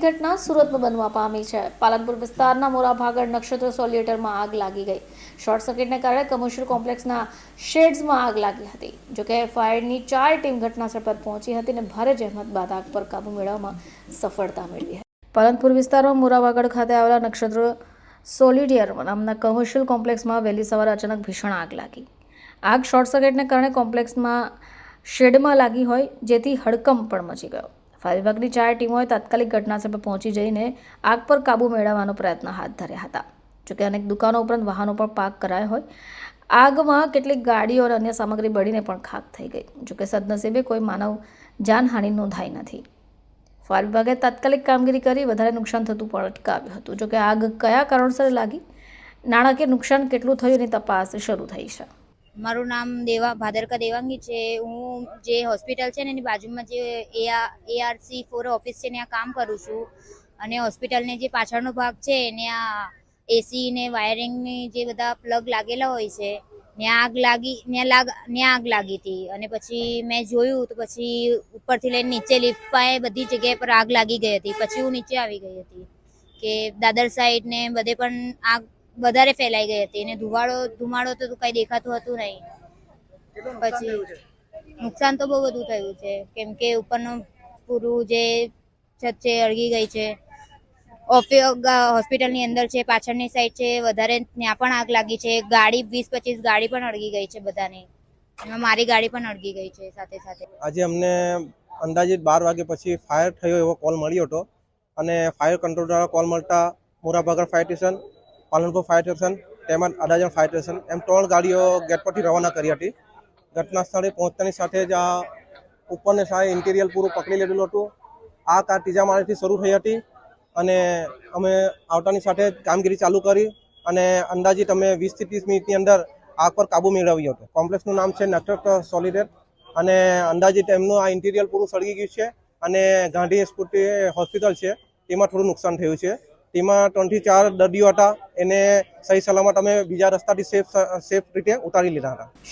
ઘટના સુરતમાં બનવા પામી છે. પાલનપુર વિસ્તારના મોરાભાગળ નક્ષત્ર સોલ્યુટરમાં આગ લાગી ગઈ. શોર્ટ સર્કિટને કારણે કમર્શિયલ કોમ્પ્લેક્સના શેડ્સમાં આગ લાગી હતી. જોકે ફાયરની ચાર ટીમ ઘટનાસ્થળ પર પહોંચી હતી અને ભારે જહેમત બાદ આગ પર કાબુ મેળવવામાં સફળતા મેળવી હતી. પાલનપુર વિસ્તારમાં મોરાભાગળ ખાતે આવેલા નક્ષત્ર સોલિડિયર નામના કમર્શિયલ કોમ્પ્લેક્સમાં વહેલી સવારે અચાનક ભીષણ આગ લાગી. આગ શોર્ટ સર્કિટને કારણે કોમ્પ્લેક્સમાં શેડમાં લાગી હોય, જેથી હડકંપ પણ મચી ગયો. ફાયર વિભાગની ચાર ટીમોએ તાત્કાલિક ઘટનાસ્થળ પર પહોંચી જઈને આગ પર કાબૂ મેળવવાનો પ્રયત્ન હાથ ધર્યા હતા. જોકે અનેક દુકાનો ઉપરાંત વાહનો પણ પાર્ક કરાયા હોય. આગમાં કેટલીક ગાડીઓ અને અન્ય સામગ્રી બળીને પણ ખાક થઈ ગઈ. જોકે સદનસીબે કોઈ માનવ જાનહાનિ નોંધાઈ નથી. ફાયર વિભાગે તાત્કાલિક કામગીરી કરી વધારે નુકસાન થતું પણ અટકાવ્યું હતું. જોકે આગ કયા કારણસર લાગી? નાણાકીય નુકસાન કેટલું થયું એની તપાસ શરૂ થઈ છે. મારું નામ દેવા, ભાદરકા દેવાંગી છે. હું જે હોસ્પિટલ છે ને એની બાજુમાં જે એઆરસી ફોર ઓફિસ છે ત્યાં કામ કરું છું. અને હોસ્પિટલને જે પાછળનો ભાગ છે ત્યાં એસી ને વાયરિંગની જે બધા પ્લગ લાગેલા હોય છે, ત્યાં આગ લાગી, ત્યાં લાગ, ત્યાં આગ લાગી હતી. અને પછી મેં જોયું તો પછી ઉપરથી લઈને નીચે લિફ્ટ પાસે બધી જગ્યાએ પર આગ લાગી ગઈ હતી. પછી હું નીચે આવી ગઈ હતી. કે દાદર સાઈડ ને બધે પણ આગ વધારે ફેલાઈ ગઈ હતી. અને ધુવાળો ધુમાડો તો કઈ દેખાતું હતું નહીં. પછી નુકસાન તો બહુ બધું થયું છે. કેમ કે ઉપરનું પૂરું જે છત છે અળગી ગઈ છે. હોસ્પિટલની અંદર છે પાછળની સાઈડ છે વધારે ત્યાં પણ આગ લાગી છે. ગાડી વીસ પચીસ ગાડી પણ અળગી ગઈ છે બધાની. એમાં મારી ગાડી પણ અળગી ગઈ છે સાથે સાથે. આજે અમને અંદાજિત બાર વાગે પછી ફાયર થયો એવો કોલ મળ્યો હતો. અને ફાયર કંટ્રોલ દ્વારા કોલ મળતા મોરાભાગર fire station Palanpur fire station તેમજ અડાજણ ફાયર સ્ટેશન એમ ત્રણ ગાડીઓ ગેટ પરથી રવાના કરી હતી. ઘટના સ્થળે પહોંચતાની સાથે જ આ ઉપરને સાહેબ ઇન્ટિરિયર પૂરું પકડી લીધેલું હતું. આ કાર ત્રીજા માળેથી શરૂ થઈ હતી અને અમે આવતાની સાથે કામગીરી ચાલુ કરી અને અંદાજિત અમે વીસથી ત્રીસ મિનિટની અંદર આગ પર કાબુ મેળવ્યો હતો. કોમ્પ્લેક્સનું નામ છે નક્ષત્ર સોલિડેટ અને અંદાજિત એમનું આ ઇન્ટિરિયર પૂરું સળગી ગયું છે અને ગાંધી સ્ફૂર્તિ હોસ્પિટલ છે. તેમાં થોડું નુકસાન થયું છે. તેમાં ત્રણથી ચાર દર્દીઓ હતા. એને સહી સલામત અમે બીજા રસ્તાથી સેફ સેફ રીતે ઉતારી લીધા હતા.